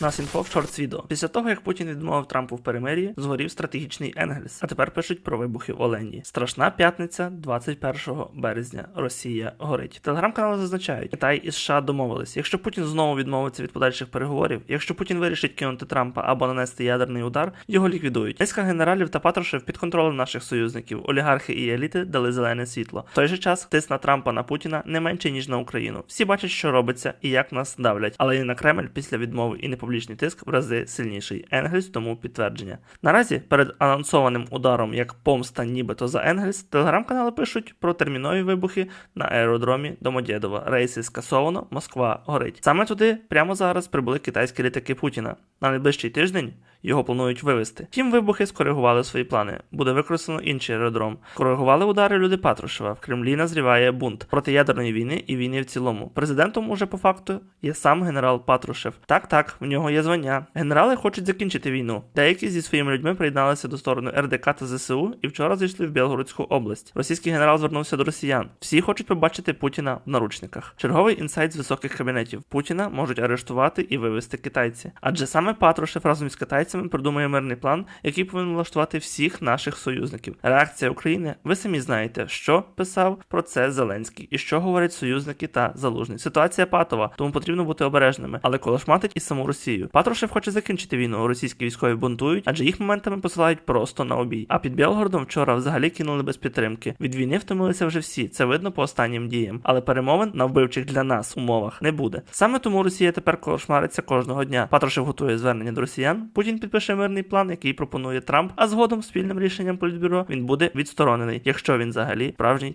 Нас інфо в шортс відео. Після того, як Путін відмовив Трампу в перемир'ї, згорів стратегічний Енгельс. А тепер пишуть про вибухи в Оленді. Страшна п'ятниця, 21 березня. Росія горить. Телеграм-канали зазначають, Китай і США домовились. Якщо Путін знову відмовиться від подальших переговорів, якщо Путін вирішить кинути Трампа або нанести ядерний удар, його ліквідують. Низка генералів та патрушев під контролем наших союзників. Олігархи і еліти дали зелене світло. В той же час тиск Трампа на Путіна не менше ніж на Україну. Всі бачать, що робиться і як нас давлять, але і на Кремль після відмови і непублічний тиск в рази сильніший. Енгельс тому підтвердження. Наразі перед анонсованим ударом як помста, нібито за Енгельс, телеграм-канали пишуть про термінові вибухи на аеродромі Домодєдова. Рейси скасовано, Москва горить. Саме туди прямо зараз прибули китайські літаки Путіна. На найближчий тиждень його планують вивести. Втім, вибухи скоригували свої плани. Буде використано інший аеродром. Коригували удари люди Патрушева. В Кремлі назріває бунт проти ядерної війни і війни в цілому. Президентом уже по факту є сам генерал Патрушев. Так, так, в нього є звання. Генерали хочуть закінчити війну. Деякі зі своїми людьми приєдналися до сторони РДК та ЗСУ і вчора зайшли в Білгородську область. Російський генерал звернувся до росіян. Всі хочуть побачити Путіна в наручниках. Черговий інсайт з високих кабінетів Путіна можуть арештувати і вивести китайці. Адже саме Патрушев разом з китайцями придумує мирний план, який повинен влаштувати всіх наших союзників. Реакція України, ви самі знаєте, що писав про це Зеленський і що говорять союзники та залужний. Ситуація патова, тому потрібно бути обережними, але колошматить і саму Росію. Патрушев хоче закінчити війну. Російські військові бунтують, адже їх моментами посилають просто на обій. А під Білгородом вчора взагалі кинули без підтримки. Від війни втомилися вже всі. Це видно по останнім діям. Але перемовин на вбивчих для нас умовах не буде. Саме тому Росія тепер колошмариться кожного дня. Патрушев готує звернення до росіян. Путін підпише мирний план, який пропонує Трамп. А згодом спільним рішенням політбюро він буде відсторонений, якщо він взагалі справжній